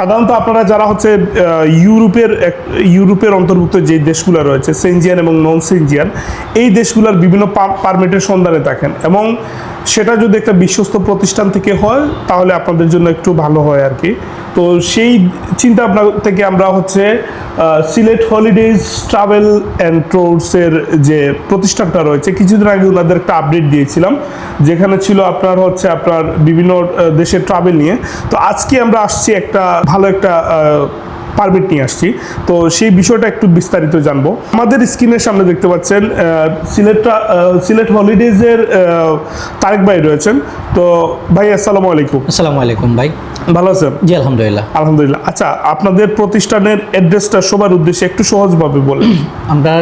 সাধারণত আপনারা যারা হচ্ছে ইউরোপের ইউরোপের অন্তর্ভুক্ত যে দেশগুলো রয়েছে, সেনজিয়ান এবং নন সেনজিয়ান এই দেশগুলোর বিভিন্ন পারমিটের সন্ধানে থাকেন এবং সেটা যদি একটা বিশ্বস্ত প্রতিষ্ঠান থেকে হয়, তাহলে আপনাদের জন্য একটু ভালো হয় আর কি। তো সেই চিন্তা ভাবনা থেকে আমরা হচ্ছে সিলেট হলিডেজ ট্রাভেল অ্যান্ড ট্যুরসের যে প্রতিষ্ঠানটা রয়েছে, কিছুদিন আগে ওনাদের একটা আপডেট দিয়েছিলাম, যেখানে ছিল আপনার হচ্ছে আপনার বিভিন্ন দেশের ট্রাভেল নিয়ে। তো আজকে আমরা আসছি একটা ভালো একটা পারমিট নিয়ে আসছি। তো সেই বিষয়টা একটু বিস্তারিত জানব। আমাদের স্ক্রিনের সামনে দেখতে পাচ্ছেন সিলেটটা সিলেট হলিডেজের তারেক ভাই রয়েছেন। তো ভাই আসসালামু আলাইকুম। আসসালামু আলাইকুম ভাই। ভালো আছেন? জি আলহামদুলিল্লাহ। আলহামদুলিল্লাহ। আচ্ছা আপনাদের প্রতিষ্ঠানের অ্যাড্রেসটা সবার উদ্দেশ্যে একটু সহজভাবে বলেন। আমরা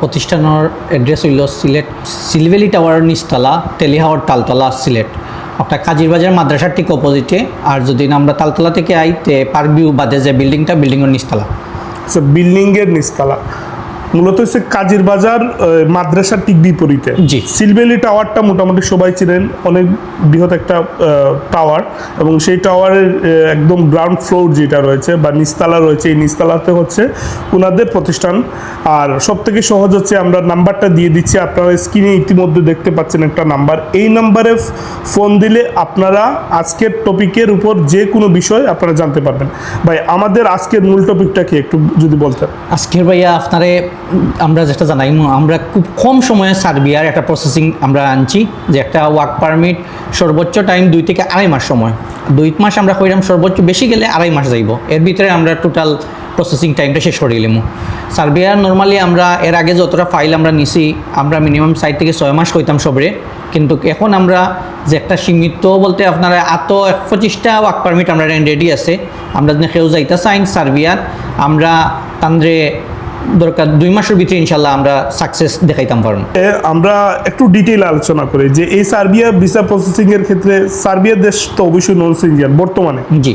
প্রতিষ্ঠানের অ্যাড্রেস হইল সিলেট সিলভেলি টাওয়ার নিচতলা টেলিহাওয়ার তালতলা সিলেট। একটা কাজির বাজার মাদ্রাসার ঠিক অপোজিটে আর যদি আমরা তালতলা থেকে আইতে পার্ক বাদে যে বিল্ডিংটা বিল্ডিংয়ের নিচতলা। আচ্ছা বিল্ডিংয়ের নিচতলা। মূলত হচ্ছে কাজীর বাজার মাদ্রাসার ঠিক বিপরীতে। জি। সিলবেলি টাওয়ারটা মোটামুটি সবাই চিনেন অনেক বৃহৎ একটা টাওয়ার এবং সেই টাওয়ারের একদম গ্রাউন্ড ফ্লোর যেটা রয়েছে বা নিচতলা রয়েছে এই নিচতলাতে হচ্ছে ওনাদের প্রতিষ্ঠান। আর সব থেকে সহজ হচ্ছে আমরা নাম্বারটা দিয়ে দিচ্ছি আপনারা স্ক্রিনে ইতিমধ্যে দেখতে পাচ্ছেন একটা নাম্বার। এই নাম্বারে ফোন দিলে আপনারা আজকের টপিকের উপর যে কোনো বিষয় আপনারা জানতে পারবেন। ভাই আমাদের আজকের মূল টপিকটা কি একটু যদি বলতেন? আজকের ভাইয়া আপনারে আমরা যেটা জানাই আমরা খুব কম সময়ে সার্বিয়ার একটা প্রসেসিং আমরা আনছি, যে একটা ওয়ার্ক পারমিট সর্বোচ্চ টাইম দুই থেকে আড়াই মাস সময়। দুই মাস আমরা কইরাম সর্বোচ্চ, বেশি গেলে আড়াই মাস যাইব। এর ভিতরে আমরা টোটাল প্রসেসিং টাইমটা শেষ করে দিলাম। সার্বিয়ার নর্মালি আমরা এর আগে যতটা ফাইল আমরা নিছি, আমরা মিনিমাম সাইড থেকে ছয় মাস কইতাম সবরে। কিন্তু এখন আমরা যে একটা সীমিত বলতে আপনারা আত এক পঁচিশটা ওয়ার্ক পারমিট আমরা রেডি আছে। আমরা যদি কেউ যাইতে চাইন সার্বিয়ার, আমরা তান্দ্রে দরকার দুই মাসের ভিতরে ইনশাল্লাহ আমরা সাকসেস দেখাইতাম পারব আমরা একটু ডিটেইল আলোচনা করি যে এই সার্বিয়া ভিসা প্রসেসিং এর ক্ষেত্রে সার্বিয়া দেশ তো অবশ্যই নন ইন্ডিয়ান বর্তমানে। জি।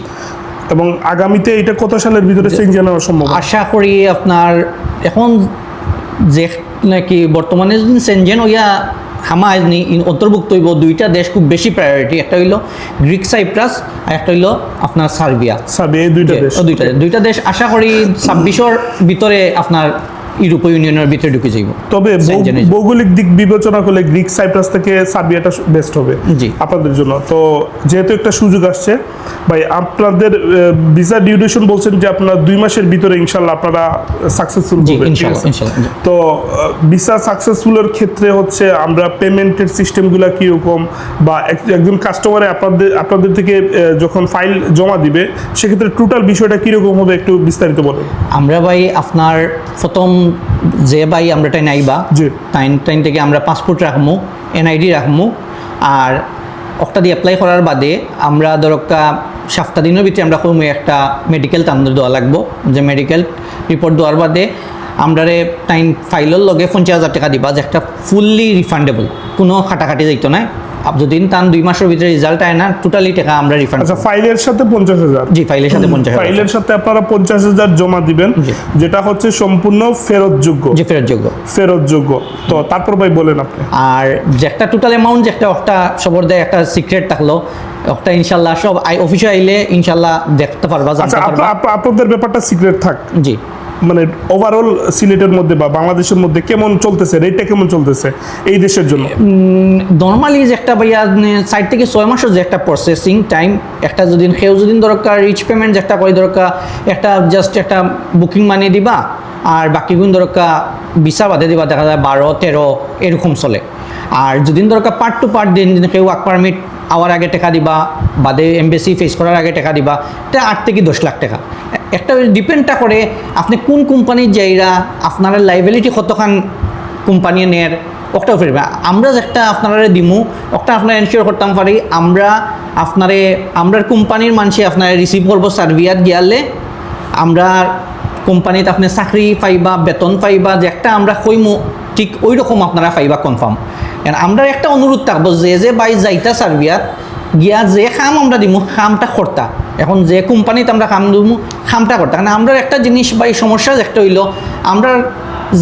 এবং আগামীতে এটা কত সালের ভিতরে সিনজিয়ান হওয়ার সম্ভব আশা করি আপনার এখন যে নাকি বর্তমানে যদি সেনজেন হইয়া হামা নি অন্তর্ভুক্ত হইব দুইটা দেশ খুব বেশি প্রায়োরিটি একটা হইল গ্রিক সাইপ্রাস আর একটা হইল আপনার সার্বিয়া। সার্বিয়া দুইটা দেশ। দুইটা দুইটা দেশ আশা করি ছাব্বিশর ভিতরে আপনার ইউরোপীয় ইউনিয়নের ভিতরে ঢুকে যাইব। তবে। ভৌগোলিক দিক বিবেচনা করলে গ্রিক সাইপ্রাস থেকে সার্বিয়াটা বেস্ট হবে জি। আপনাদের জন্য। তো যেহেতু একটা সুযোগ আসছে ভাই আপনাদের ভিসা ডিউরেশন বলছেন যে আপনার দুই মাসের ভিতরে ইনশাল্লাহ আপনারা সাকসেসফুল হবে। ইনশাল্লাহ ইনশাল্লাহ। তো ভিসা সাকসেসফুলের ক্ষেত্রে হচ্ছে আমরা পেমেন্টের সিস্টেমগুলো কীরকম বা একজন কাস্টমারে আপনাদের আপনাদের থেকে যখন ফাইল জমা দিবে সেক্ষেত্রে টোটাল বিষয়টা কীরকম হবে একটু বিস্তারিত বলেন আমরা ভাই আপনার প্রথম যে ভাই আমরা টাইন আইবা জি। টাইন টাইন থেকে আমরা পাসপোর্ট রাখব এনআইডি রাখব আর একটা দিয়ে অ্যাপ্লাই করার বাদে আমরা দরকা সাতটা দিনের ভিতরে আমরা কোনো একটা মেডিকেল তান্দ্র দেওয়া লাগবো যে মেডিকেল রিপোর্ট দেওয়ার বাদে আমরা টাইম ফাইলের লগে পঞ্চাশ হাজার টাকা দিবা যে একটা ফুললি রিফান্ডেবল কোনো খাটাখাটি যাইতো না যদি টান দুই মাসের ভিতরে রেজাল্ট আয় না টোটালি টাকা আমরা রিফান্ড আচ্ছা ফাইলের সাথে পঞ্চাশ হাজার। জি ফাইলের সাথে পঞ্চাশ ফাইলের সাথে আপনারা পঞ্চাশ হাজার জমা দিবেন যেটা হচ্ছে সম্পূর্ণ ফেরতযোগ্য। জি ফেরতযোগ্য। ফেরতযোগ্য। তো তারপর ভাই বলেন আপনি। আর যে একটা টোটাল অ্যামাউন্ট যে একটা একটা সবর দেয় একটা সিক্রেট থাকল একটা ইনশাল্লাহ সব আই অফিসে আইলে ইনশাল্লাহ দেখতে পারবা আচ্ছা জানতে পারবা আপনাদের ব্যাপারটা সিক্রেট থাক। জি। মানে ওভারঅল সিলেটের মধ্যে বা বাংলাদেশের মধ্যে কেমন চলতেছে? রেটটা কেমন চলতেছে এই দেশের জন্য? নর্মালি যে একটা ভাইয়া সাইড থেকে ছয় মাসের যে একটা প্রসেসিং টাইম একটা যদি কেউ যদি দরকার রিচ পেমেন্ট যে একটা করে দরকার একটা জাস্ট একটা বুকিং মানিয়ে দিবা, আর বাকিগুলো দরকার ভিসা বাদে দিবা, দেখা যায় বারো, তেরো, এরকম চলে। আর যদি দরকার পার্ট টু পার্ট দিন কেউ ওয়ার্ক পারমিট আওয়ার আগে টাকা দিবা, বাদে এমবেসি ফেস করার আগে টাকা দিবা তা আট থেকে দশ লাখ টাকা। একটা ডিপেন্ডটা করে আপনি কোন কোম্পানির যাইরা আপনার লাইবিলিটি কতখান কোম্পানি নেয়ার একটা ফিরবে আমরা একটা আপনারা দিমু একটা আপনার এনশিওর করতাম পারি, আমরা আপনারে, আমরা কোম্পানির মানুষে আপনারা রিসিভ করব সার্ভিয়াত গিয়ালে, আমরা কোম্পানিতে আপনি চাকরি পাইবা, বেতন পাইবা, যে একটা আমরা কইমু, ঠিক ওই রকম আপনারা পাইবা কনফার্ম আমরা একটা অনুরোধ থাকব, যে যে বাই যাইতা সার্ভিয়াত গিয়া যে খাম আমরা দিমু খামটা করতা। এখন যে কোম্পানিতে আমরা কাম দিমু খামটা করতা। কারণ আমরা একটা জিনিস বাই সমস্যা যে একটা হইল আমরা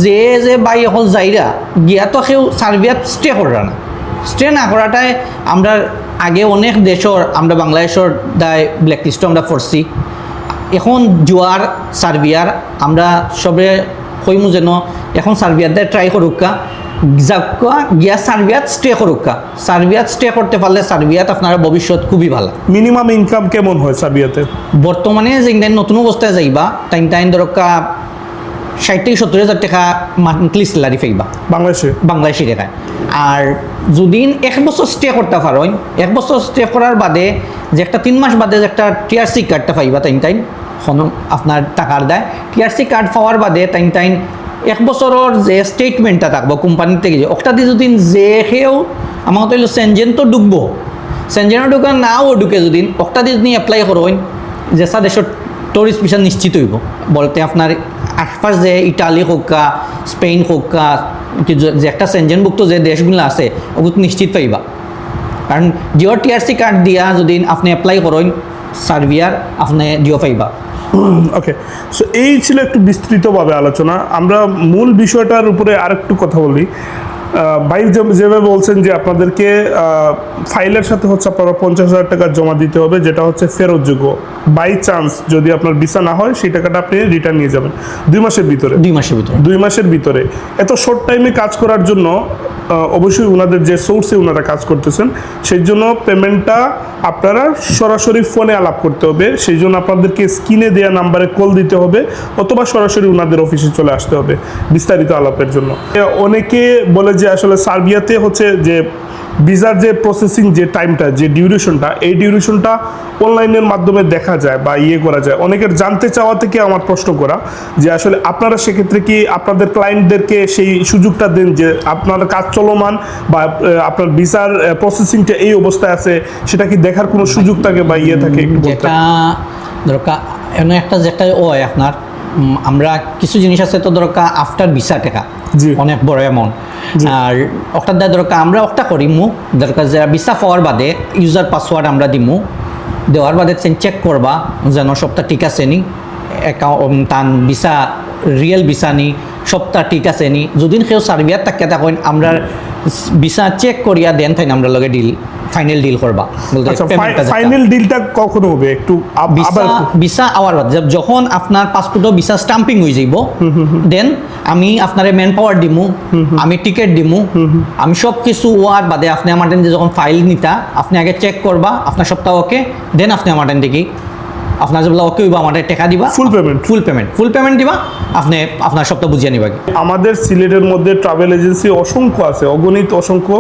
যে যে বাই এখন যাইরা, গিয়া তো কেউ সার্ভিয়াত স্টে করা না। স্টে না করাটাই আমরা আগে অনেক দেশর, আমরা বাংলাদেশের দায় ব্ল্যাক লিস্টও আমরা পড়ছি। এখন জোয়ার, সার্বিয়ার, আমরা সবে কইমু যেন এখন সার্বিয়াতে ট্রাই করুকা গিয়া সার্বিয়াত স্টে করুকা সার্বিয়াত স্টে করতে পারলে সার্বিয়াত আপনার ভবিষ্যৎ খুবই ভালো। মিনিমাম ইনকাম কেমন হয় সার্বিয়াতে? বর্তমানে যে নতুন অবস্থায় যাইবা টাইম টাইম দরকা ষাট থেকে সত্তর হাজার টাকা মান্থলি স্যালারি পাইবা। বাংলাদেশে? বাংলাদেশি টাকায়। আর যদি এক বছর স্টে করতে পারো এক বছর স্টে করার বাদে যে একটা তিন মাস বাদে যে একটা টিআরসি কার্ডটা পাইবা টাইম টাইম হন আপনার টাকার দেয়। টিআরসি কার্ড পাওয়ার বাদে টাইম টাইম এক বছরের যে স্টেটমেন্টটা থাকব কোম্পানি থেকে ওটা দিয়ে যদি যে সেও আমার তো সেনজেন তো ডুববো সেনজেনও ঢুকা নাও ঢুকে যদি ওটা দিয়ে যদি এপ্লাই যে সা দেশের টুরিস্ট ভিসা নিশ্চিত হইব। বলতে আপনার আশপাশ যে ইটালি হোক স্পেন হোক যে- একটা সেনজেনভুক্ত যে দেশগুলো আছে ওগুলো নিশ্চিত পাইবা। কারণ জিও টিআরসি কার্ড দিয়া যদি আপনি এপ্লাই করেন সার্ভিয়ার আপনি জিও পাইবা। ওকে সো এই ছিল একটু বিস্তৃতভাবে আলোচনা। আমরা মূল বিষয়টার উপরে আরেকটু কথা বলি। ভাই যেভাবে বলছেন যে আপনাদেরকে ফাইলের সাথে হচ্ছে আপনারা পঞ্চাশ হাজার টাকা জমা দিতে হবে যেটা হচ্ছে ফেরতযোগ্য বাই চান্স যদি আপনার ভিসা না হয় সেই টাকাটা আপনি রিটার্ন নিয়ে যাবেন। দুই মাসের ভিতরে। দুই মাসের ভিতরে। দুই মাসের ভিতরে। এত শর্ট টাইমে কাজ করার জন্য অবশ্যই ওনাদের যে সোর্সে ওনারা কাজ করতেছেন সেই জন্য পেমেন্টটা আপনারা সরাসরি ফোনে আলাপ করতে হবে। সেই জন্য আপনাদেরকে স্ক্রিনে দেওয়া নাম্বারে কল দিতে হবে অথবা সরাসরি ওনাদের অফিসে চলে আসতে হবে বিস্তারিত আলাপের জন্য। অনেকে বলে যে আসলে সার্বিয়াতে হচ্ছে যে ভিসার যে প্রসেসিং যে টাইমটা যে ডিউরেশনটা এই ডিউরেশনটা অনলাইনের মাধ্যমে দেখা যায় বা ইয়ে করা যায়। অনেকের জানতে চাওয়া থেকে আমার প্রশ্ন করা যে আসলে আপনারা সেক্ষেত্রে কি আপনাদের ক্লায়েন্টদেরকে সেই সুযোগটা দেন যে আপনার কাজ চলমান বা আপনার ভিসার প্রসেসিংটা এই অবস্থায় আছে, সেটা কি দেখার কোনো সুযোগ থাকে বা ইয়ে থাকে একটু একটা যেটা ও আপনার আমরা কিছু জিনিস আছে তো দরকার আফটার ভিসা টাকা। অনেক বড় অ্যামাউন্ট আর অক্টার দেওয়া দরকার আমরা ওটা করিমু। দরকার যে ভিসা পাওয়ার বাদে ইউজার পাসওয়ার্ড আমরা দিমু। দেওয়ার বাদে চেক করবা যেন সবটা ঠিক আছে নি। অ্যাকাউন্ট তান ভিসা রিয়েল ভিসা নি। সবটা ঠিক আছে নি। যদি কেউ সার্ভিয়ার থাকে তখন আমরা ভিসা চেক করিয়া দেন তাই আমরা লগে ডিল ফাইনাল ডিল করবা। ফাইনাল ডিলটা কখন হবে? একটু ভিসা ভিসা আওয়ার বাদ। যখন আপনার পাসপোর্টও ভিসা স্টাম্পিং হয়ে যাইব দেন আমি আপনার ম্যান পাওয়ার দিমু আমি টিকিট দিমু আমি সব কিছু ওয়ার বাদে আপনি আমার যখন ফাইল নিতা আপনি আগে চেক করবা আপনার সপ্তাহ ওকে দেন আপনি আমার দেখি আপনার যেগুলো ওকে হইবা আমাদের টাকা দিবা। Full payment full payment full payment দিবা আপনি আপনার সবটা বুঝিয়ে নিবা। আমাদের সিলেটের মধ্যে ট্রাভেল এজেন্সি অসংখ্য আছে অগণিত অসংখ্য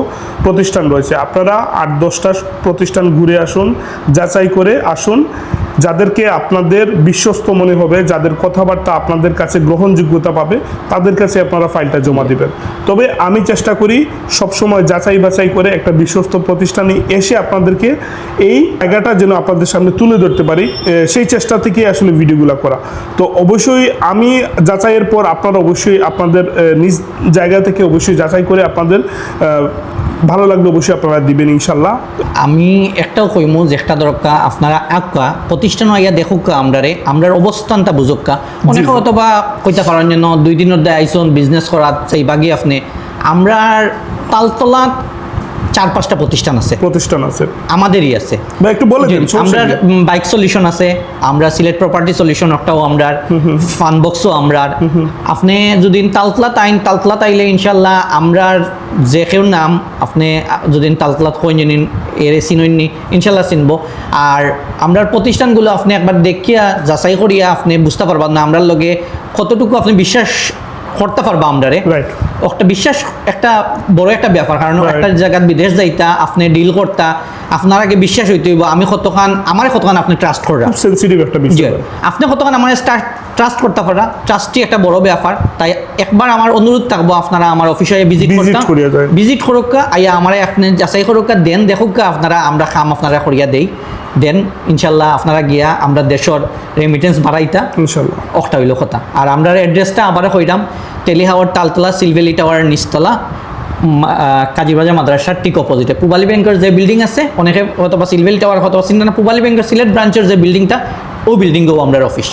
প্রতিষ্ঠান রয়েছে। আপনারা আট দশটা প্রতিষ্ঠান ঘুরে আসুন যাচাই করে আসুন। যাদেরকে আপনাদের বিশ্বস্ত মনে হবে, যাদের কথাবার্তা আপনাদের কাছে গ্রহণযোগ্যতা পাবে, তাদের কাছে আপনারা ফাইলটা জমা দেবেন। তবে আমি চেষ্টা করি সবসময় যাচাই বাছাই করে একটা বিশ্বস্ত প্রতিষ্ঠানে এসে আপনাদেরকে এই জায়গাটা যেন আপনাদের সামনে তুলে ধরতে পারি সেই চেষ্টা থেকে আসলে ভিডিওগুলো করা। তো অবশ্যই আমি যাচাইয়ের পর আপনারা অবশ্যই আপনাদের নিজ জায়গা থেকে অবশ্যই যাচাই করে আপনাদের ভালো লাগল অবশ্যই আপনারা দিবেন ইনশাল্লাহ। আমি একটাও কইমু যে একটা দরকার আপনারা আঁকা প্রতিষ্ঠান আইয়া দেখুক আমরারে আমরার অবস্থানটা বুঝুকা অনেকে অথবা কইতে পারেন যেন দুই দিনের দেয় আইসন বিজনেস করাত সেই বাগি আপনি। আমরার তালতলাত চার পাঁচটা প্রতিষ্ঠান আছে। প্রতিষ্ঠান আছে। আমাদেরই আছে। বা একটু বলে দিন আমরা বাইক সলিউশন আছে আমরা সিলেট প্রপার্টি সলিউশন একটাও আমরা ফান বক্সও আমরা আপনি যদি তালতলা তাইন তালতলা তাইলে ইনশাল্লাহ আমরার যে কেউ নাম আপনি যদি তালতলাত কই নিন এর চিনইনি ইনশাল্লাহ চিনবো। আর আমরার প্রতিষ্ঠানগুলো আপনি একবার দেখিয়া যাচাই করিয়া আপনি বুঝতে পারবেন না আমরার লগে কতটুকু আপনি বিশ্বাস করতে পারবা রাইট একটা বিশ্বাস একটা বড় একটা ব্যাপার কারণ একটা জায়গায় বিদেশ যাইতা আপনি ডিল করতা আপনার আগে বিশ্বাস হইতে হইব আমি কতখান আমার কতখান আপনি ট্রাস্ট করা সেন্সিটিভ একটা বিষয়। আপনি কতক্ষণ আমার ট্রাস্ট করতে পারা? ট্রাস্টই একটা বড় ব্যাপার তাই একবার আমার অনুরোধ থাকব আপনারা আমার অফিসে ভিজিট করতাম। ভিজিট করুকা আইয়া আমার আপনি যাচাই করুকা দেন দেখুকা আপনারা আমরা খাম আপনারা করিয়া দেই। দেন ইনশাল্লাহ আপনারা গিয়া আমরা দেশের রেমিটেন্স বাড়াইতা ইনশাল্লাহ। অকটা হইল কথা। আর আমরা অ্যাড্রেসটা আবার কইরাম টেলিহাওয়ার তালতলা সিলভেলি টাওয়ার নিচতলা কাজীবাজার মাদ্রাসার ঠিক অপোজিটে পুবালি ব্যাংকের যে বিল্ডিং আছে অনেকে হয়তো বা সিলভেলি টাওয়ার হয়তো চিন্তা না পুবালি ব্যাংকের সিলেট ব্রাঞ্চের যে বিল্ডিংটা ও বিল্ডিংও আমরা অফিস